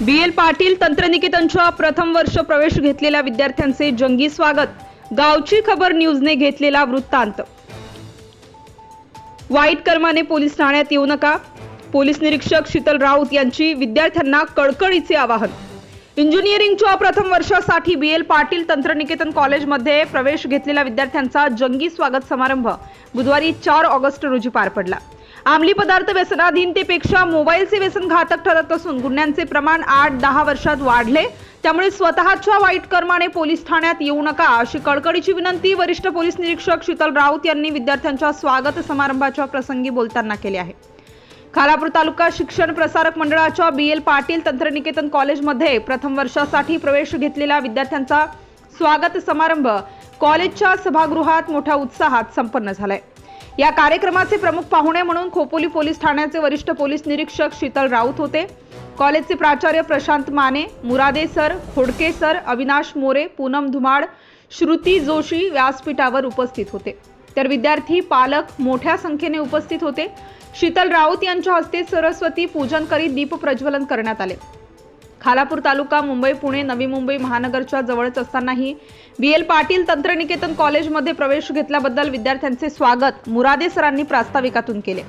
बी L Patil तंत्रनिकेतनच्या प्रथम वर्ष प्रवेश घेतलेल्या विद्यार्थ्यांचे जंगी स्वागत. गावची खबर न्यूजने घेतलेला वृत्तांत. वाईट कर्माने पोलीस ठाण्यात येऊ नका. पोलीस निरीक्षक शीतल राऊत यांची विद्यार्थ्यांना कडकडीचे आवाहन. इंजिनिअरिंगच्या प्रथम वर्षासाठी बी एल पाटील तंत्रनिकेतन कॉलेजमध्ये प्रवेश घेतलेल्या विद्यार्थ्यांचा जंगी स्वागत समारंभ बुधवारी चार ऑगस्ट रोजी पार पडला. अंमली पदार्थ व्यसनाधीनतेपेक्षा मोबाईलचे व्यसन घातक ठरत असून गुन्ह्यांचे प्रमाण आठ दहा वर्षात वाढले. त्यामुळे स्वतःच्या वाईट कर्माने पोलीस ठाण्यात येऊ नका अशी कडकडीची विनंती वरिष्ठ पोलीस निरीक्षक शीतल राऊत यांनी विद्यार्थ्यांच्या स्वागत समारंभाच्या प्रसंगी बोलताना केली आहे. खालापूर तालुका शिक्षण प्रसारक मंडळाच्या बी एल पाटील तंत्रनिकेतन कॉलेजमध्ये प्रथम वर्षासाठी प्रवेश घेतलेल्या विद्यार्थ्यांचा स्वागत समारंभ कॉलेजच्या सभागृहात मोठ्या उत्साहात संपन्न झालाय. या कार्यक्रमाचे प्रमुख पाहुणे म्हणून खोपोली पोलीस ठाण्याचे वरिष्ठ पोलीस निरीक्षक शीतल राऊत होते. कॉलेजचे प्राचार्य प्रशांत माने मुरादे सर खोडके सर अविनाश मोरे पूनम धुमाड श्रुती जोशी व्यासपीठावर उपस्थित होते. तर विद्यार्थी पालक मोठ्या संख्येने उपस्थित होते. शीतल राऊत यांच्या हस्ते सरस्वती पूजन करीत दीप प्रज्वलन करण्यात आले. खालापूर तालुका मुंबई पुणे नवी मुंबई महानगरच्या जवळच असतानाही बी एल पाटील तंत्रनिकेतन कॉलेजमध्ये प्रवेश घेतल्याबद्दल विद्यार्थ्यांचे स्वागत मुरादे सरांनी प्रास्ताविकातून केले.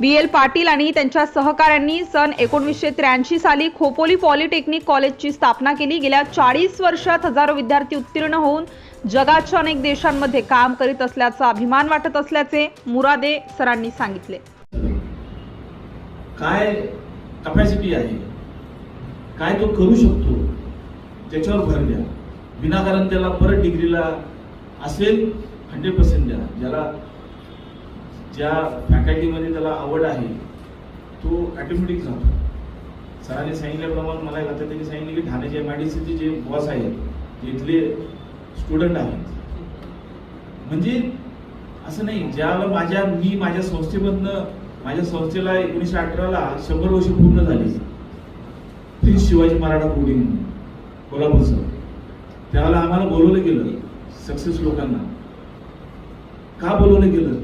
बी एल पाटील आणि त्यांच्या सहकाऱ्यांनी सन एकोणीसशे त्र्याऐंशी साली खोपोली पॉलिटेक्निक कॉलेजची स्थापना केली. गेल्या चाळीस वर्षात हजारो विद्यार्थी उत्तीर्ण होऊन जगाच्या अनेक देशांमध्ये काम करीत असल्याचा अभिमान वाटत असल्याचे मुरादे सरांनी सांगितले. काय कपॅसिटी आहे? काय तो करू शकतो? त्याच्यावर भर द्या. विनाकारण त्याला परत डिग्रीला असेल हंड्रेड पर्सेंट द्या. ज्याला ज्या फॅकल्टीमध्ये त्याला आवड आहे तो ॲटोमॅटिक जातो. सरांनी सांगितल्याप्रमाणे मला एक आता त्यांनी सांगितलं की ठाण्याचे एम आय डी सीचे जे बॉस आहेत जे इथले स्टुडंट आहेत म्हणजे असं नाही ज्याला माझ्या मी माझ्या संस्थेमधनं माझ्या संस्थेला एकोणीसशे अठराला शंभर वर्ष पूर्ण झाली. प्रिन्स शिवाजी मराठा कोडिंग कोल्हापूरचं त्यावेळेला आम्हाला बोलवलं गेलं सक्सेस लोकांना. का बोलवलं गेलं?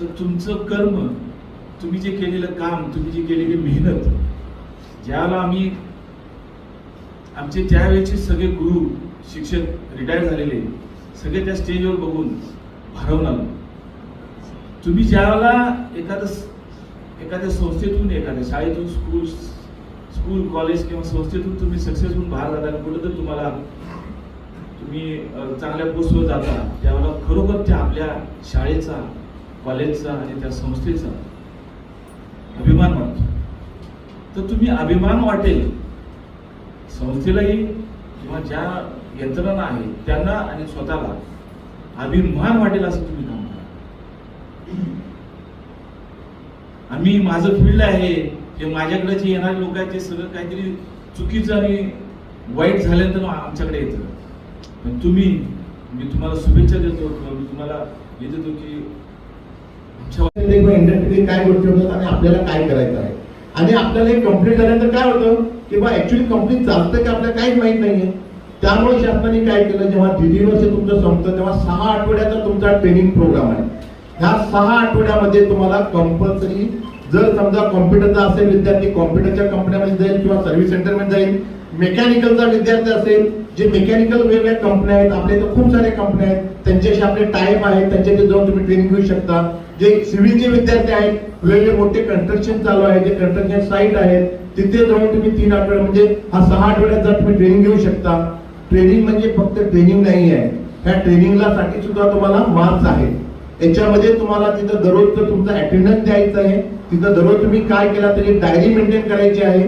तर तुमचं कर्म तुम्ही जे केलेलं काम तुम्ही जी केलेली मेहनत ज्यावेळेला आम्ही आमचे त्यावेळेचे सगळे गुरु शिक्षक रिटायर झालेले सगळे त्या स्टेजवर बघून भारावून आलो. तुम्ही ज्यावेळेला एखादं एखाद्या संस्थेतून एखाद्या शाळेतून स्कूल स्कूल कॉलेज किंवा संस्थेतून तुम्ही सक्सेसफुल बाहेर जाता आणि कुठं तर तुम्हाला तुम्ही चांगल्या पोस्टवर जाता त्यावेळेला खरोखर त्या आपल्या शाळेचा कॉलेजचा आणि त्या संस्थेचा अभिमान वाटतो तर तुम्ही अभिमान वाटेल. संस्थेलाही किंवा ज्या यंत्रणा आहे त्यांना आणि स्वतःला अभिमान वाटेल असं तुम्ही काम करा आम्ही माझं फील्ड आहे हे माझ्याकडे जे येणारे लोक आहेत ते सगळं काहीतरी चुकीचं आणि वाईट झाल्यानंतर आमच्याकडे येतं. पण तुम्ही मी तुम्हाला शुभेच्छा देतो मी तुम्हाला हे देतो की आमच्या इंडस्ट्री काय गोष्टी होतात आणि आपल्याला काय करायचं आहे? आणि आपल्याला हे कंप्लीट झाल्यानंतर काय होतं की बा ऍक्च्युली कंप्लीट चालतं की आपल्याला काहीच माहीत नाहीये. त्यामुळे शासनाने काय केलं जेव्हा दीड वर्ष तुमचं संपतं तेव्हा सहा आठवड्याचा तुमचा ट्रेनिंग प्रोग्राम आहे. ह्या सहा आठवड्यामध्ये तुम्हाला कंपल्सरी जर समजा कॉम्प्युटरचा असेल विद्यार्थी कॉम्प्युटरच्या कंपन्यामध्ये जाईल किंवा सर्व्हिस सेंटरमध्ये जाईल मेकॅनिकलचा विद्यार्थी असेल जे मेकॅनिकल वेगवेगळ्या कंपन्या आहेत आपल्या इथं खूप साऱ्या कंपन्या आहेत त्यांच्याशी आपले टाईम आहेत त्यांच्याशी जाऊन तुम्ही ट्रेनिंग घेऊ शकता. जे सिव्हिलचे विद्यार्थी आहेत वेगवेगळे मोठे कन्स्ट्रक्शन चालू आहे जे कन्स्ट्रक्शन साईट आहेत तिथे जाऊन तुम्ही तीन आठवडे म्हणजे हा सहा आठवड्यात जर तुम्ही ट्रेनिंग घेऊ शकता. ट्रेनिंग म्हणजे फक्त ट्रेनिंग नाही आहे. ह्या ट्रेनिंगला साठी सुद्धा तुम्हाला मार्क्स आहेत. त्याच्यामध्ये तुम्हाला तिथं दररोजचं तुमचा अटेंडन्स द्यायचा आहे. तिथं दररोज तुम्ही काय केला तरी डायरी मेंटेन करायची आहे.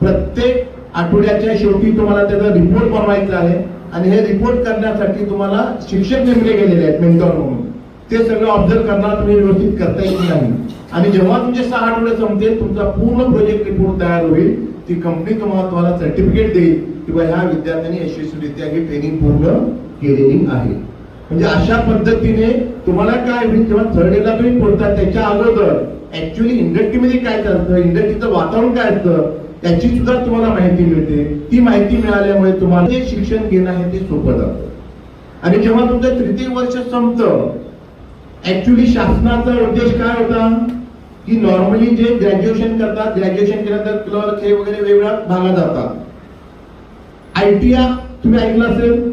प्रत्येक आठवड्याच्या शेवटी तुम्हाला त्याचा रिपोर्ट बनवायचा आहे. आणि हे रिपोर्ट करण्यासाठी तुम्हाला शिक्षक नेमले गेलेले आहेत मेंटॉर म्हणून. ते सगळं ऑब्झर्व करणार तुम्ही व्यवस्थित करता येत नाही. आणि जेव्हा तुमचे सहा आठवडे संपतील तुमचा पूर्ण प्रोजेक्ट रिपोर्ट तयार होईल. ती कंपनी तुम्हाला तुम्हाला सर्टिफिकेट देईल किंवा ह्या विद्यार्थ्यांनी यशस्वीरित्या ही ट्रेनिंग पूर्ण केलेली आहे. म्हणजे अशा पद्धतीने तुम्हाला काय होईल जेव्हा थर्डेला तुम्ही पोहोचता त्याच्या अगोदर ऍक्च्युली इंडस्ट्रीमध्ये काय चालतं इंडस्ट्रीचं वातावरण काय असतं त्याची सुद्धा तुम्हाला माहिती मिळते. ती माहिती मिळाल्यामुळे तुम्हाला जे शिक्षण घेणं आहे ते सोपं जातं. आणि जेव्हा तुमचं तृतीय वर्ष संपतं ऍक्च्युली शासनाचा उद्देश काय होता? की नॉर्मली जे ग्रॅज्युएशन करतात ग्रॅज्युएशन केल्यानंतर क्लर्क हे वगैरे वेगळ्या भागात जातात. आयटीआय तुम्ही ऐकलं असेल?